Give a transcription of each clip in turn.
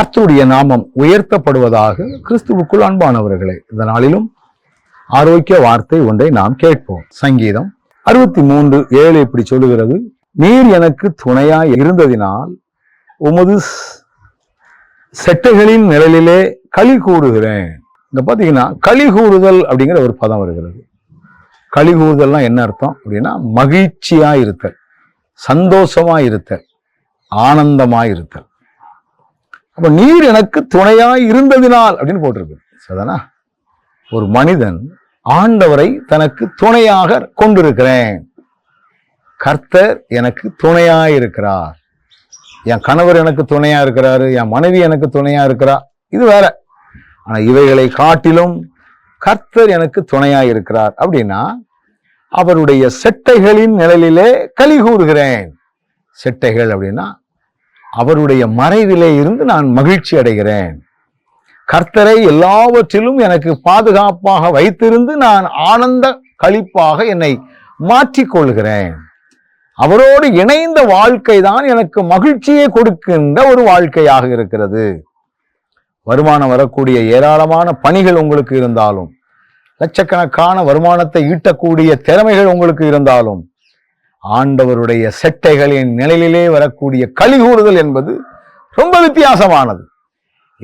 கர்த்தருடைய நாமம் உயர்த்தப்படுவதாக கிறிஸ்துவுக்குள் அன்பானவர்களே இந்த நாளிலும் ஆரோக்கிய வார்த்தை ஒன்றை நாம் கேட்போம். சங்கீதம் அறுபத்தி மூன்று ஏழு இப்படி சொல்லுகிறது நீர் எனக்கு துணையாய் இருந்ததினால் உமது செட்டைகளின் நிழலிலே களி கூறுகிறேன். இங்க பாத்தீங்கன்னா களி கூறுதல் அப்படிங்கிற ஒரு பதம் வருகிறது. களி கூறுதல்னா என்ன அர்த்தம் அப்படின்னா மகிழ்ச்சியா இருத்தல் சந்தோஷமா இருத்தல் ஆனந்தமா இருத்தல். அப்ப நீர் எனக்கு துணையாய் இருந்ததினால் அப்படின்னு போட்டிருக்கு. சரிதானா? ஒரு மனிதன் ஆண்டவரை தனக்கு துணையாக கொண்டிருக்கிறேன். கர்த்தர் எனக்கு துணையாக இருக்கிறார். என் கணவர் எனக்கு துணையா இருக்கிறாரு என் மனைவி எனக்கு துணையா இருக்கிறா இது வேற. ஆனா இவைகளை காட்டிலும் கர்த்தர் எனக்கு துணையா இருக்கிறார். அப்படின்னா அவருடைய செட்டைகளின் நிழலிலே களி கூறுகிறேன். செட்டைகள் அப்படின்னா அவருடைய மறைவிலே இருந்து நான் மகிழ்ச்சி அடைகிறேன். கர்த்தரை எல்லாவற்றிலும் எனக்கு பாதுகாப்பாக வைத்திருந்து நான் ஆனந்த கழிப்பாக என்னை மாற்றிக்கொள்கிறேன். அவரோடு இணைந்த வாழ்க்கை தான் எனக்கு மகிழ்ச்சியை கொடுக்கின்ற ஒரு வாழ்க்கையாக இருக்கிறது. வருமானம் வரக்கூடிய ஏராளமான பணிகள் உங்களுக்கு இருந்தாலும் லட்சக்கணக்கான வருமானத்தை ஈட்டக்கூடிய திறமைகள் உங்களுக்கு இருந்தாலும் ஆண்டவருடைய செட்டைகளின் நிழலிலே வரக்கூடிய கலிகூறுதல் என்பது ரொம்ப வித்தியாசமானது.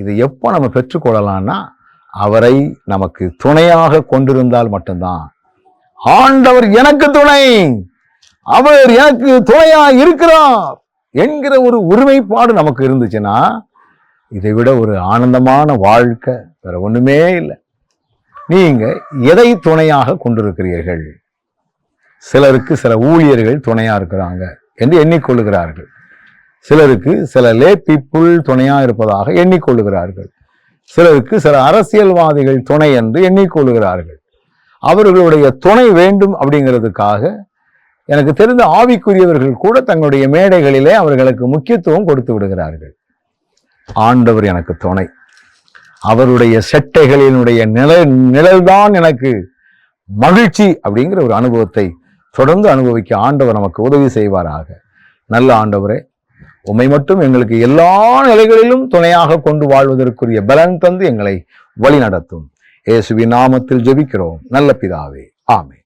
இது எப்போ நம்ம பெற்றுக்கொள்ளலாம்னா அவரை நமக்கு துணையாக கொண்டிருந்தால் மட்டும்தான். ஆண்டவர் எனக்கு துணை. அவர் எனக்கு துணையா இருக்கிறார் என்கிற ஒரு ஒருமைப்பாடு நமக்கு இருந்துச்சுன்னா இதை விட ஒரு ஆனந்தமான வாழ்க்கை வேற ஒன்றுமே இல்லை. நீங்கள் எதை துணையாக கொண்டிருக்கிறீர்கள்? சிலருக்கு சில ஊழியர்கள் துணையாக இருக்கிறாங்க என்று எண்ணிக்கொள்ளுகிறார்கள். சிலருக்கு சில லே பீப்புள் துணையாக இருப்பதாக எண்ணிக்கொள்ளுகிறார்கள். சிலருக்கு சில அரசியல்வாதிகள் துணை என்று எண்ணிக்கொள்ளுகிறார்கள். அவர்களுடைய துணை வேண்டும் அப்படிங்கிறதுக்காக எனக்கு தெரிந்த ஆவிக்குரியவர்கள் கூட தங்களுடைய மேடைகளிலே அவர்களுக்கு முக்கியத்துவம் கொடுத்து விடுகிறார்கள். ஆண்டவர் எனக்கு துணை. அவருடைய செட்டைகளினுடைய நிழல் நிழல்தான் எனக்கு மகிழ்ச்சி அப்படிங்கிற ஒரு அனுபவத்தை தொடர்ந்து அனுபவிக்க ஆண்டவர் நமக்கு உதவி செய்வாராக. நல்ல ஆண்டவரே உம்மை மட்டும் எங்களுக்கு எல்லா நிலைகளிலும் துணையாக கொண்டு வாழ்வதற்குரிய பலன் தந்து எங்களை வழி நடத்தும் இயேசுவின் நாமத்தில் ஜெபிக்கிறோம். நல்ல பிதாவே ஆமே